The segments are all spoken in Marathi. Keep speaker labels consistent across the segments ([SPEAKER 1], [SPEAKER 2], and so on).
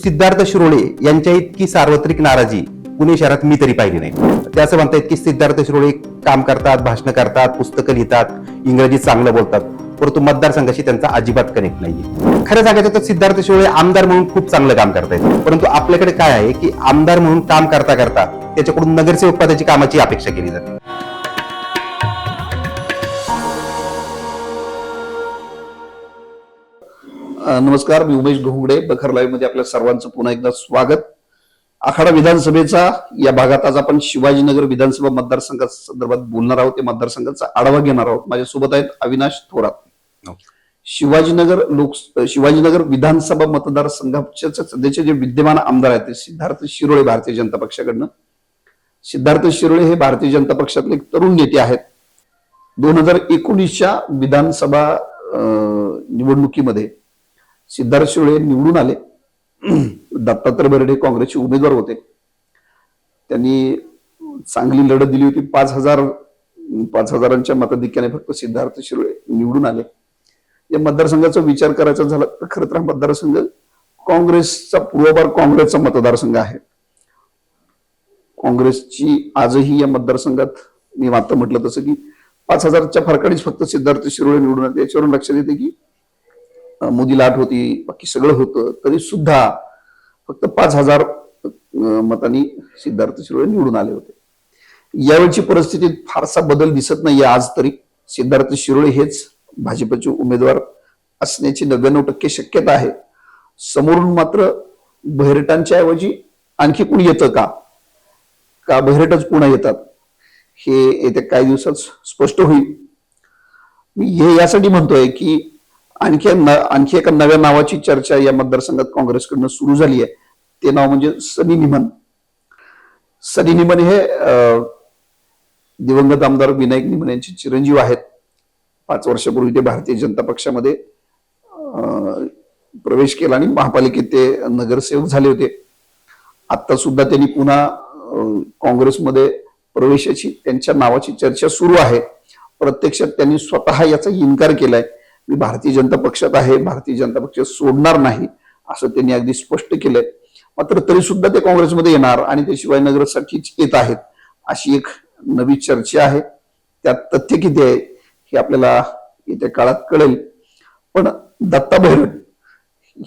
[SPEAKER 1] सिद्धार्थ शिरोळे यांच्या इतकी सार्वत्रिक नाराजी पुणे शहरात मी तरी पाहिली नाही. ते असं म्हणतायत की सिद्धार्थ शिरोळे काम करतात भाषण करतात पुस्तकं लिहितात इंग्रजी चांगलं बोलतात. परंतु मतदारसंघाशी त्यांचा अजिबात कनेक्ट नाहीये. खरं सांगायचं तर सिद्धार्थ शिरोळे आमदार म्हणून खूप चांगलं काम करतायत. परंतु आपल्याकडे काय आहे की आमदार म्हणून काम करता करता त्याच्याकडून नगरसेवक पदाची कामाची अपेक्षा केली जाते.
[SPEAKER 2] नमस्कार मी उमेश घोंगडे बखर लाईव्हमध्ये आपल्या सर्वांचं पुन्हा एकदा स्वागत. आखाडा विधानसभेचा या भागात आज आपण शिवाजीनगर विधानसभा मतदारसंघा संदर्भात बोलणार आहोत. या मतदारसंघाचा आढावा घेणार आहोत. माझ्यासोबत आहेत अविनाश थोरात. शिवाजीनगर लोक शिवाजीनगर विधानसभा मतदारसंघाचे सध्याचे जे विद्यमान आमदार आहेत ते सिद्धार्थ शिरोळे भारतीय जनता पक्षाकडनं. सिद्धार्थ शिरोळे हे भारतीय जनता पक्षातले तरुण नेते आहेत. दोन हजार एकोणीसच्या विधानसभा निवडणुकीमध्ये सिद्धार्थ शिरोळे निवडून आले. दत्तात्रय बर्डे काँग्रेसचे उमेदवार होते. त्यांनी चांगली लढत दिली होती. पाच हजार पाच हजारांच्या मताधिक्याने फक्त सिद्धार्थ शिरोळे निवडून आले. या मतदारसंघाचा विचार करायचा झाला तर खरं तर हा मतदारसंघ काँग्रेसचा पूर्वभार काँग्रेसचा मतदारसंघ आहे. काँग्रेसची आजही या मतदारसंघात मी आता म्हटलं तसं की पाच हजारच्या फरकाडीच फक्त सिद्धार्थ शिरोळे निवडून आले. याच्यावरून लक्षात येते की मोदी लाट होती बाकी सगळं होतं. तरी सुद्धा फक्त पाच हजार मतांनी सिद्धार्थ शिरोळे निवडून आले होते. यावेळची परिस्थितीत फारसा बदल दिसत नाही आज तरी. सिद्धार्थ शिरोळे हेच भाजपचे उमेदवार असण्याची नव्याण्णव टक्के शक्यता आहे. समोरून मात्र बहिरटांच्या ऐवजी आणखी कोण येतं का? का बहिरटच पुन्हा येतात? हे येत्या काही दिवसात स्पष्ट होईल. मी हे यासाठी म्हणतोय की आणखी न- आणखी एका नव्या नावाची चर्चा या मतदारसंघात काँग्रेसकडनं सुरू झाली आहे. ते नाव म्हणजे सनी निमन. सनी निमन हे दिवंगत आमदार विनायक निमन यांचे चिरंजीव आहेत. पाच वर्षापूर्वी ते भारतीय जनता पक्षामध्ये प्रवेश केला आणि महापालिकेत ते नगरसेवक झाले होते. आता सुद्धा त्यांनी पुन्हा काँग्रेसमध्ये प्रवेशाची त्यांच्या नावाची चर्चा सुरू आहे. प्रत्यक्षात त्यांनी स्वतः याचा इन्कार केलाय. मी भारतीय जनता पक्षात आहे भारतीय जनता पक्ष सोडणार नाही असं त्यांनी अगदी स्पष्ट केलंय. मात्र तरी सुद्धा ते काँग्रेसमध्ये येणार आणि ते शिवाजीनगरसाठीच येत आहेत अशी एक नवी चर्चा आहे. त्यात तथ्य किती आहे हे आपल्याला येत्या काळात कळेल. पण दत्ता बहिरट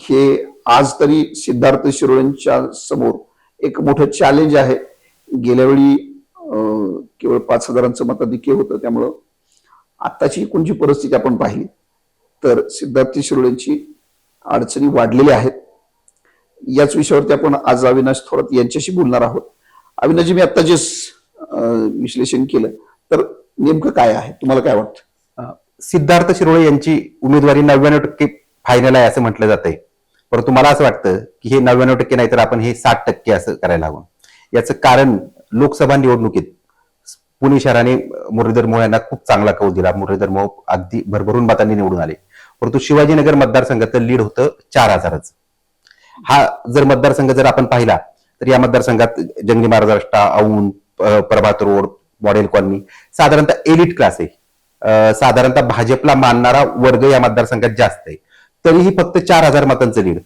[SPEAKER 2] हे आज तरी सिद्धार्थ शिरोळेंच्या समोर एक मोठं चॅलेंज आहे. गेल्या वेळी केवळ पाच हजारांचं मताधिक्य होतं त्यामुळं आत्ताची कोणची परिस्थिती आपण पाहिली? तर सिद्धार्थ शिरोळेंची अडचणी वाढलेल्या आहेत. याच विषयावरती आपण आज अविनाश थोरात यांच्याशी बोलणार आहोत. अविनाशजी मी आता जे विश्लेषण केलं तर नेमकं काय आहे? तुम्हाला काय वाटतं?
[SPEAKER 1] सिद्धार्थ शिरोळे यांची उमेदवारी नव्याण्णव टक्के फायनल आहे असं म्हटलं आहे परंतु मला असं वाटतं की हे नव्याण्णव टक्के नाही तर आपण हे साठ टक्के असं करायला हवं. याचं कारण लोकसभा निवडणुकीत पुणे शहराने मुरलीधर मोह यांना खूप चांगला कौल दिला. मुरलीधर मोह अगदी भरभरून बातांनी निवडून आले. परंतु शिवाजीनगर मतदारसंघाचं लीड होतं चार हजाराचं. हा जर मतदारसंघ जर आपण पाहिला तर या मतदारसंघात जंगली महाराज रस्ता Aundh Prabhat road model colony साधारणतः एलिट क्लास आहे. साधारणतः भाजपला मानणारा वर्ग या मतदारसंघात जास्त आहे. तरीही फक्त चार हजार मतांचं लीड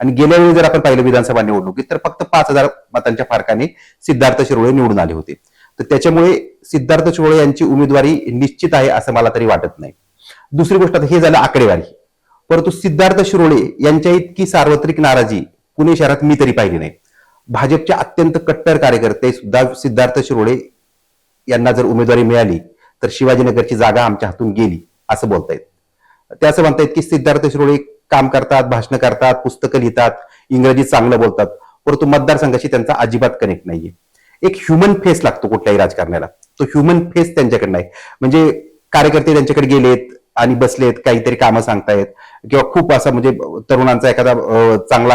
[SPEAKER 1] आणि गेल्या वेळी जर आपण पाहिलं विधानसभा निवडणुकीत तर फक्त पाच हजार मतांच्या फारकाने सिद्धार्थ शिरोळे निवडून आले होते. तर त्याच्यामुळे सिद्धार्थ शिरोळे यांची उमेदवारी निश्चित आहे असं मला तरी वाटत नाही. दुसरी गोष्ट आता हे झालं आकडेवारी. परंतु सिद्धार्थ शिरोळे यांच्या इतकी सार्वत्रिक नाराजी पुणे शहरात मी तरी पाहिली नाही. भाजपचे अत्यंत कट्टर कार्यकर्ते सुद्धा सिद्धार्थ शिरोळे यांना जर उमेदवारी मिळाली तर शिवाजीनगरची जागा आमच्या हातून गेली असं बोलतायत. ते असं म्हणतायत की सिद्धार्थ शिरोळे काम करतात भाषणं करतात पुस्तकं लिहितात इंग्रजी चांगलं बोलतात परंतु मतदारसंघाशी त्यांचा अजिबात कनेक्ट नाहीये. एक ह्युमन फेस लागतो कुठल्याही राजकारण्याला. तो ह्युमन फेस त्यांच्याकडे नाही. म्हणजे कार्यकर्ते त्यांच्याकडे गेलेत आणि बसलेत काहीतरी कामं सांगतायत किंवा खूप असं म्हणजे तरुणांचा एखादा चांगला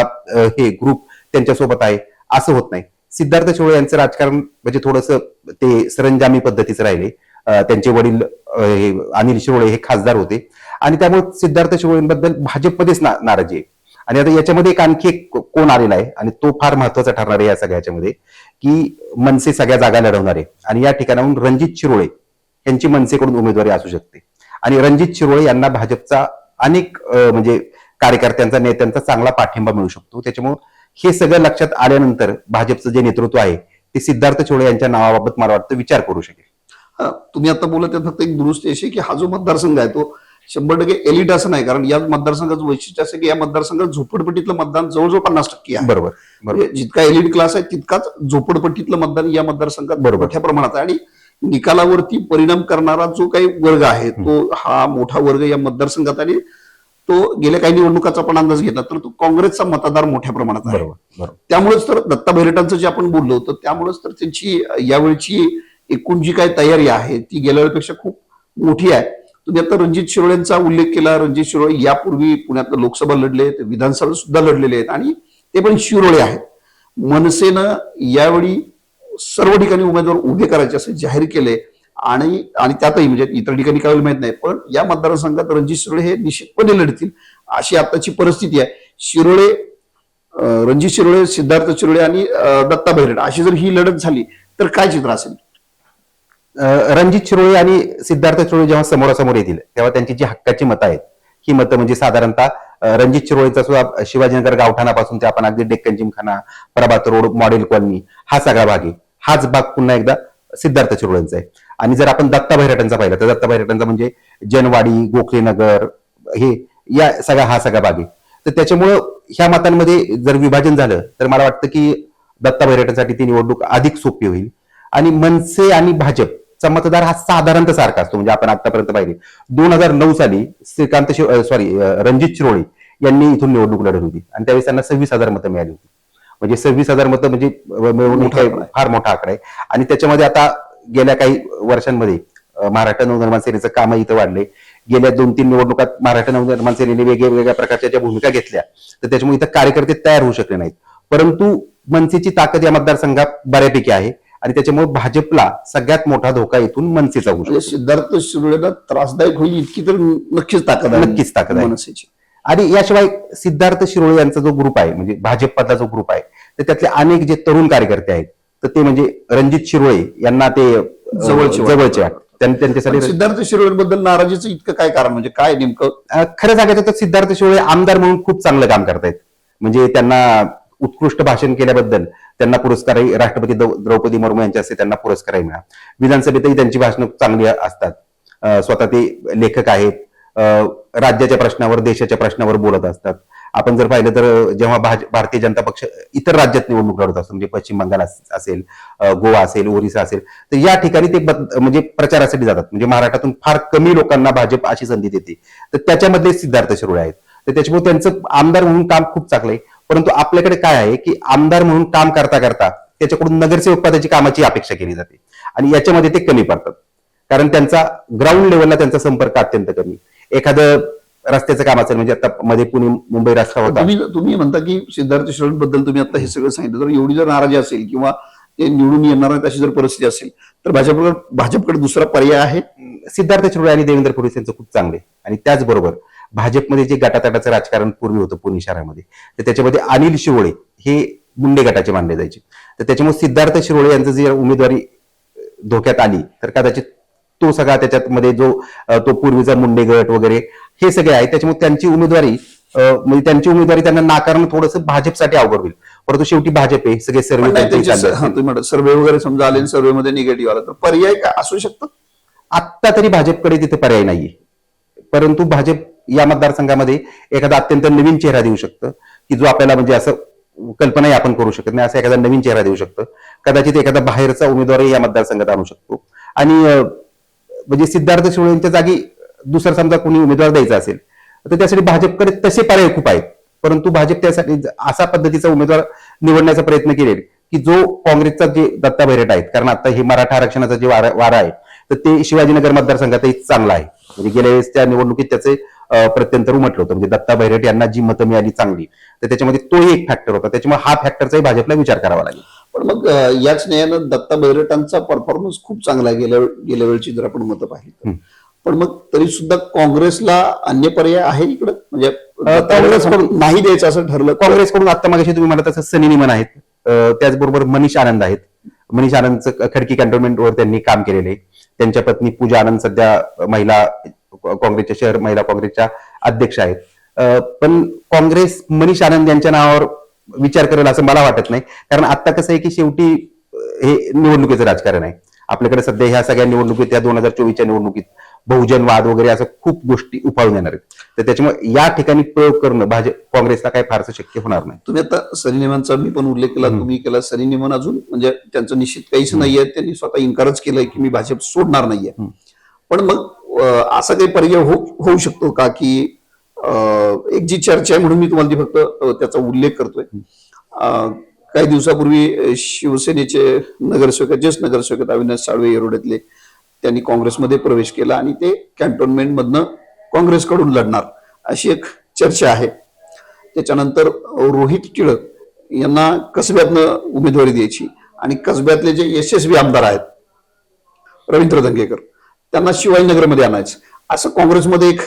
[SPEAKER 1] हे ग्रुप त्यांच्यासोबत आहे असं होत नाही. सिद्धार्थ शिरोळे यांचं राजकारण म्हणजे थोडस ते सरंजामी पद्धतीचं राहिले. त्यांचे वडील हे अनिल शिरोळे हे खासदार होते. आणि त्यामुळे सिद्धार्थ शिरोळेंबद्दल भाजपमध्येच ना- नाराजी आहे. आणि आता याच्यामध्ये एक आणखी एक कोण आलेला आहे आणि तो फार महत्त्वाचा ठरणार आहे या सगळ्याच्यामध्ये की मनसे सगळ्या जागा लढवणार. आहे आणि या ठिकाणाहून रणजित शिरोळे यांची मनसेकडून उमेदवारी असू शकते. आणि रणजित शिरोळे यांना भाजपचा अनेक म्हणजे कार्यकर्त्यांचा नेत्यांचा चांगला पाठिंबा मिळू शकतो. त्याच्यामुळे हे सगळं लक्षात आल्यानंतर भाजपचं जे नेतृत्व आहे ते सिद्धार्थ छोळे यांच्या नावाबाबत मला वाटतं विचार करू शकेल.
[SPEAKER 2] तुम्ही आता बोलत फक्त एक दुरुस्ती अशी की हा जो मतदारसंघ आहे तो शंभर टक्के एलिट असं नाही कारण या मतदारसंघाचं वैशिष्ट्य असं की या मतदारसंघात झोपडपट्टीतलं मतदान जवळजवळ पन्नास टक्के आहे.
[SPEAKER 1] बरोबर
[SPEAKER 2] म्हणजे जितका एलिट क्लास आहे तितकाच झोपडपट्टीतलं मतदान या मतदारसंघात
[SPEAKER 1] बरोबर.
[SPEAKER 2] मोठ्या प्रमाणात आहे. आणि निकालावरती परिणाम करणारा जो काही वर्ग आहे तो हा मोठा वर्ग या मतदारसंघात आणि तो गेल्या काही निवडणुकाचा पण अंदाज घेतला तर तो काँग्रेसचा मतदार मोठ्या प्रमाणात आहे. त्यामुळेच तर दत्ता बैरटांचं जे आपण बोललो तर त्यामुळेच तर त्यांची यावेळची एकूण जी काही तयारी आहे ती गेल्या वेळेपेक्षा खूप मोठी आहे. तुम्ही आता रणजित शिरोळेंचा उल्लेख केला रणजित शिरोळे यापूर्वी पुण्यात लोकसभा लढले विधानसभा सुद्धा लढलेले आहेत आणि ते पण शिरोळे आहेत. मनसेनं यावेळी सर्व ठिकाणी उमेदवार उभे करायचे असे जाहीर केले आणि आणि त्यातही म्हणजे इतर ठिकाणी काय माहीत नाही पण या मतदारसंघात रणजित शिरोळे हे निश्चितपणे लढतील अशी आताची परिस्थिती आहे. शिरोळे रणजित शिरोळे सिद्धार्थ शिरोळे आणि दत्ता बैरट अशी जर ही लढत झाली तर काय चित्र असेल?
[SPEAKER 1] अं, रणजित शिरोळे आणि सिद्धार्थ शिरोळे जेव्हा समोरासमोर येतील तेव्हा त्यांची जी हक्काची मतं आहेत ही मतं म्हणजे साधारणतः रणजित शिरोळेचा सुद्धा शिवाजीनगर गावठाणापासून ते आपण अगदी Deccan Gymkhana Prabhat road model colony हा सगळा भाग आहे. हाच भाग पुन्हा एकदा सिद्धार्थ चिरोळ्यांचा आहे. आणि जर आपण दत्ता भैरटांचा पाहिला तर दत्ता भैरटांचा म्हणजे जनवाडी गोखलेनगर हे या सगळा हा सगळा भाग आहे. तर त्याच्यामुळं ह्या मतांमध्ये जर विभाजन झालं तर मला वाटतं की दत्ता भैरटांसाठी ती निवडणूक अधिक सोपी होईल. आणि मनसे आणि भाजपचा मतदार हा साधारणतः सारखा असतो. म्हणजे आपण आतापर्यंत पाहिले. दोन हजार नऊ साली श्रीकांत सॉरी रणजित शिरोळे यांनी इथून निवडणूक लढवली होती. आणि त्यावेळेस त्यांना सव्वीस हजार मतं मिळाली होती. म्हणजे सव्वीस हजार मतं म्हणजे. फार मोठा आकडा आहे. आणि त्याच्यामध्ये आता गेल्या काही वर्षांमध्ये महाराष्ट्र नवनिर्माण सेनेचं काम इथं वाढले गेल्या दोन तीन निवडणुकात महाराष्ट्र नवनिर्माण सेनेने वेगवेगळ्या प्रकारच्या ज्या भूमिका घेतल्या तर त्याच्यामुळे इथं कार्यकर्ते तयार होऊ शकले नाहीत. परंतु मनसेची ताकद या मतदारसंघात बऱ्यापैकी आहे आणि त्याच्यामुळे भाजपला सगळ्यात मोठा धोका इथून मनसेचा होऊ
[SPEAKER 2] म्हणजे
[SPEAKER 1] शकतो
[SPEAKER 2] सिद्धार्थ शिरोळेला त्रासदायक होईल इतकी तर नक्कीच ताकद आहे
[SPEAKER 1] नक्कीच ताकद आहे.
[SPEAKER 2] मनसेची.
[SPEAKER 1] आणि याशिवाय सिद्धार्थ शिरोळे यांचा जो ग्रुप आहे म्हणजे भाजपचा जो ग्रुप आहे तर त्यातले अनेक जे तरुण कार्यकर्ते आहेत तर ते म्हणजे रणजित शिरोळे यांना ते
[SPEAKER 2] जवळचे
[SPEAKER 1] त्यांच्यासाठी
[SPEAKER 2] सिद्धार्थ शिरोळेबद्दल नाराजीचं इतकं काय कारण म्हणजे काय नेमकं?
[SPEAKER 1] खरं सांगायचं तर सिद्धार्थ शिरोळे आमदार म्हणून खूप चांगलं काम करतायत. म्हणजे त्यांना उत्कृष्ट भाषण केल्याबद्दल त्यांना पुरस्कारही राष्ट्रपती द्रौ- द्रौपदी मुर्मू यांच्या हस्ते त्यांना पुरस्कारही मिळाला. विधानसभेतही त्यांची भाषणं चांगली असतात. स्वतः ते लेखक आहेत. राज्याच्या प्रश्नावर देशाच्या प्रश्नावर बोलत असतात. आपण जर पाहिलं तर जेव्हा भाज- भारतीय जनता पक्ष इतर राज्यात निवडणूक लढत असतो म्हणजे पश्चिम बंगाल असेल गोवा असेल ओरिसा असेल तर या ठिकाणी ते म्हणजे प्रचारासाठी जातात. म्हणजे महाराष्ट्रातून फार कमी लोकांना भाजप अशी संधी देते. तर त्याच्यामध्ये सिद्धार्थ शिरोळे आहेत. तर त्याच्यामुळे त्यांचं आमदार म्हणून काम खूप चांगलं आहे. परंतु आपल्याकडे काय आहे की आमदार म्हणून काम करता करता त्याच्याकडून नगरसेवक पदाची कामाची अपेक्षा केली जाते. आणि याच्यामध्ये ते कमी पडतात. कारण त्यांचा ग्राउंड लेवलला त्यांचा संपर्क अत्यंत कमी. एखादं रस्त्याचं काम असेल म्हणजे आता मध्ये पुणे मुंबई रस्ता होता.
[SPEAKER 2] तुम्ही तुम्ही म्हणता की सिद्धार्थ शिरोळे बद्दल तुम्ही आता हे सगळं सांगितलं. तर एवढी जर नाराजी असेल किंवा ते निवडून येणार आहेत अशी जर परिस्थिती असेल तर भाजपकडे भाजपकडे दुसरा पर्याय आहे?
[SPEAKER 1] सिद्धार्थ शिरोळे आणि देवेंद्र फडणवीस यांचं खूप चांगले आणि त्याचबरोबर भाजपमध्ये जे गटातटाचं राजकारण पूर्वी होतं पुणे शहरामध्ये तर त्याच्यामध्ये अनिल शिरोळे हे मुंडे गटाचे मानले जायचे. तर त्याच्यामुळे सिद्धार्थ शिरोळे यांचं जी उमेदवारी धोक्यात आली तर कदाचित तो सगळा त्याच्यामध्ये जो अं, तो पूर्वीचा मुंडे गट वगैरे हे सगळे आहे त्याच्यामुळे त्यांची उमेदवारी म्हणजे त्यांची उमेदवारी त्यांना नाकारणं थोडंसं भाजपसाठी अवघड होईल. परंतु शेवटी भाजप आहे. सगळे सर्वे
[SPEAKER 2] सर्वे वगैरे समजा आले सर्वे मध्ये निगेटिव्ह आला तर पर्याय काय? असू शकतात
[SPEAKER 1] आत्ता तरी भाजपकडे तिथे पर्याय नाहीये. परंतु भाजप या मतदारसंघामध्ये एखादा अत्यंत नवीन चेहरा देऊ शकतं की जो आपल्याला म्हणजे असं कल्पनाही आपण करू शकत नाही असा एखादा नवीन चेहरा देऊ शकतं. कदाचित एखादा बाहेरचा उमेदवारही या मतदारसंघात आणू शकतो. आणि म्हणजे सिद्धार्थ शिवळे यांच्या जागी दुसरा समजा कोणी उमेदवार द्यायचा असेल तर त्यासाठी भाजपकडे तसे पर्याय खूप आहेत. परंतु भाजप त्यासाठी असा पद्धतीचा उमेदवार निवडण्याचा प्रयत्न केलेला की जो काँग्रेसचा जे दत्ता भैरट आहेत कारण आता हे मराठा आरक्षणाचा जे वारा वारा आहे तर ते शिवाजीनगर मतदारसंघातही चांगला आहे. म्हणजे गेल्या वेळेस त्या निवडणुकीत त्याचे प्रत्यंतर उमटलं होतं. म्हणजे दत्ता भैरट यांना जी मतं मिळाली चांगली तर त्याच्यामध्ये तोही एक फॅक्टर होता. त्याच्यामुळे हा फॅक्टरचाही भाजपला विचार करावा लागेल.
[SPEAKER 2] पण मग याच न्यायानं दत्ता बैरटांचा परफॉर्मन्स खूप चांगला गेल्या गेल्या वेळची जर आपण मतं पाहिली. पण मग तरी सुद्धा काँग्रेसला अन्य पर्याय आहे इकडं? म्हणजे नाही द्यायचं असं ठरलं
[SPEAKER 1] काँग्रेसकडून आता मागाशी तुम्ही म्हणत तसं सनी निमन आहेत. त्याचबरोबर मनीष आनंद आहेत. मनीष आनंदचं खडकी कॅन्टोन्मेंटवर त्यांनी काम केलेले आहे. त्यांच्या पत्नी पूजा आनंद सध्या महिला काँग्रेसच्या शहर महिला काँग्रेसच्या अध्यक्ष आहेत. पण काँग्रेस मनीष आनंद यांच्या नावावर विचार करेल असं मला वाटत नाही. कारण आता कसं आहे की शेवटी हे निवडणुकीचं राजकारण आहे. आपल्याकडे सध्या ह्या सगळ्या निवडणुकीत या दोन हजार चोवीसच्या निवडणुकीत बहुजनवाद वगैरे असं खूप गोष्टी उफाळून येणार आहेत. तर त्याच्यामुळे या ठिकाणी प्रयोग करणं भाजप काँग्रेसला काही फारसं शक्य होणार नाही.
[SPEAKER 2] तुम्ही आता सनी निमनचा मी पण उल्लेख केला. तुम्ही केला. सनी निमन अजून म्हणजे त्यांचं निश्चित काहीच नाहीये. त्यांनी स्वतः इन्कारच केलंय की मी भाजप सोडणार नाहीये. पण मग असा काही पर्याय हो- होऊ शकतो का की एक जी चर्चा आहे म्हणून मी तुम्हाला ती फक्त त्याचा उल्लेख करतोय. काही दिवसापूर्वी शिवसेनेचे नगरसेवक ज्येष्ठ नगरसेवक अविनाश साळवे येरोड्यातले त्यांनी काँग्रेसमध्ये प्रवेश केला आणि ते कॅन्टोन्मेंटमधनं काँग्रेसकडून लढणार अशी एक चर्चा आहे. त्याच्यानंतर रोहित टिळक यांना कसब्यातनं उमेदवारी द्यायची आणि कसब्यातले जे यशस्वी आमदार आहेत रवींद्र दंगेकर त्यांना शिवाजीनगरमध्ये आणायचं. असं काँग्रेसमध्ये एक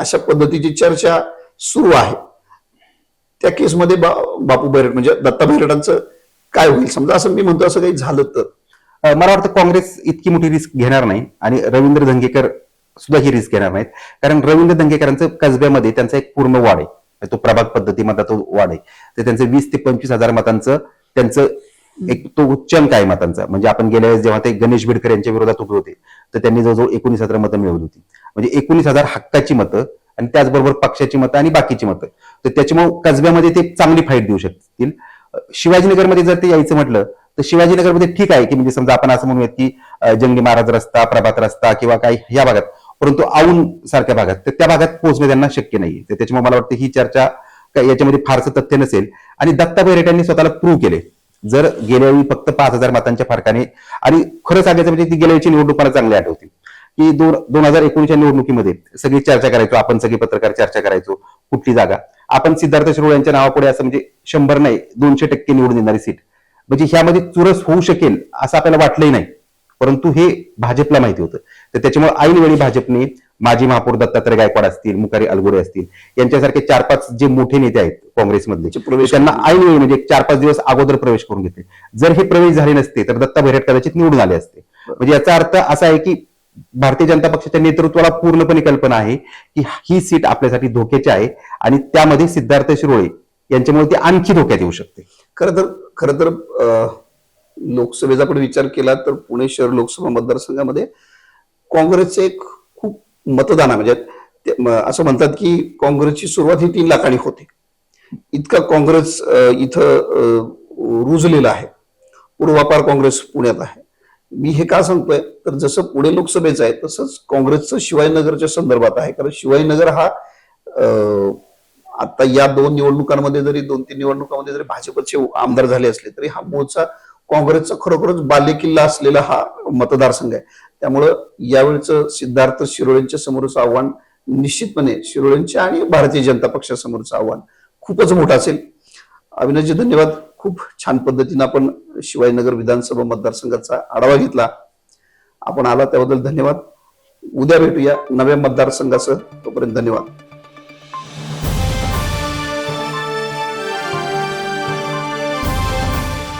[SPEAKER 2] अशा पद्धतीची चर्चा सुरू आहे. त्या केसमध्ये बा, बापू बैरट म्हणजे दत्ता बैरटांचं काय होईल? समजा असं मी म्हणतो असं काही झालं तर.
[SPEAKER 1] मला वाटतं काँग्रेस इतकी मोठी रिस्क घेणार नाही आणि रवींद्र धंगेकर सुद्धा ही रिस्क घेणार नाहीत. कारण रवींद्र धंगेकरांचं कसब्यामध्ये त्यांचा एक पूर्ण वाढ आहे. तो प्रभाग पद्धतीमध्ये तो वाढ आहे. तर त्यांचं वीस ते पंचवीस हजार मतांचं त्यांचं एक तो उच्चन आहे मतांचा. म्हणजे आपण गेल्या वेळेस जेव्हा ते गणेश बिडकर यांच्या विरोधात उभे होते तर त्यांनी जवळजवळ एकोणीस हजार मतं मिळवली होती. म्हणजे एकोणीस हजार हक्काची मतं आणि त्याचबरोबर पक्षाची मतं आणि बाकीची मतं. तर त्याच्यामुळे कसब्यामध्ये ते चांगली फाईट देऊ शकतील. शिवाजीनगरमध्ये जर ते यायचं म्हटलं तर शिवाजीनगरमध्ये ठीक आहे की म्हणजे समजा आपण असं म्हणूयात की जंगली महाराज रस्ता प्रभात रस्ता किंवा काही या भागात परंतु औन सारख्या भागात तर त्या भागात पोहोचणे त्यांना शक्य नाही तर त्याच्यामुळे मला वाटतं ही चर्चा याच्यामध्ये फारसं तथ्य नसेल. आणि दत्ता बैरेट यांनी स्वतःला प्रूव्ह केले जर गेल्यावेळी फक्त पाच हजार मतांच्या फरकाने आणि खरं सांगायचं म्हणजे ती गेल्यावेळीची निवडणूक मला चांगली आठवते. की दोन दोन हजार एकोणीसच्या निवडणुकीमध्ये सगळी चर्चा करायचो आपण सगळे पत्रकार चर्चा करायचो कुठली जागा. आपण सिद्धार्थ शिरोळ यांच्या नावापुढे असं म्हणजे शंभर नाही दोनशे टक्के निवडून देणारी सीट. म्हणजे ह्यामध्ये चुरस होऊ शकेल असं आपल्याला वाटलंही नाही. परंतु हे भाजपला माहिती होतं. तर त्याच्यामुळे ऐनवेळी भाजपने माजी महापौर दत्तात्रय गायकवाड असतील मुखारी अलगोरे असतील यांच्यासारखे चार पाच जे मोठे नेते आहेत काँग्रेसमधले
[SPEAKER 2] प्रवेश
[SPEAKER 1] त्यांना ऐनवेळी म्हणजे चार पाच दिवस अगोदर प्रवेश करून घेतले. जर हे प्रवेश झाले नसते तर दत्ता भैरट कदाचित निवडून आले असते. म्हणजे याचा अर्थ असा आहे की भारतीय जनता पक्षाच्या नेतृत्वाला पूर्णपणे कल्पना आहे की ही सीट आपल्यासाठी धोक्याची आहे आणि त्यामध्ये सिद्धार्थ शिरोळे यांच्यामुळे ती आणखी धोक्यात येऊ शकते.
[SPEAKER 2] खरं तर खरं तर लोकसभेचा पण विचार केला तर पुणे शहर लोकसभा मतदारसंघामध्ये काँग्रेसचे एक मतदान आहे म्हणजे ते- असं म्हणतात की काँग्रेसची सुरुवात ही तीन लाखांनी होते. इतका काँग्रेस इथं रुजलेला आहे. पूर्वापार काँग्रेस पुण्यात आहे. मी हे का सांगतोय? तर जसं पुणे लोकसभेचं आहे तसंच काँग्रेसचं शिवाजीनगरच्या संदर्भात आहे. कारण शिवाजीनगर हा आता या दोन निवडणुकांमध्ये जरी दोन तीन निवडणुकांमध्ये जरी भाजपचे आमदार झाले असले तरी हा मूळचा काँग्रेसचा खरोखरच बालेकिल्ला असलेला हा मतदारसंघ आहे. त्यामुळं यावेळचं सिद्धार्थ शिरोळेंच्या समोरचं आव्हान निश्चितपणे शिरोळेंच्या आणि भारतीय जनता पक्षासमोरचं आव्हान खूपच मोठं असेल. अविनाशजी धन्यवाद. खूप छान पद्धतीनं आपण शिवाजीनगर विधानसभा मतदारसंघाचा आढावा घेतला. आपण आला त्याबद्दल धन्यवाद. उद्या भेटूया नव्या मतदारसंघासह. तोपर्यंत धन्यवाद.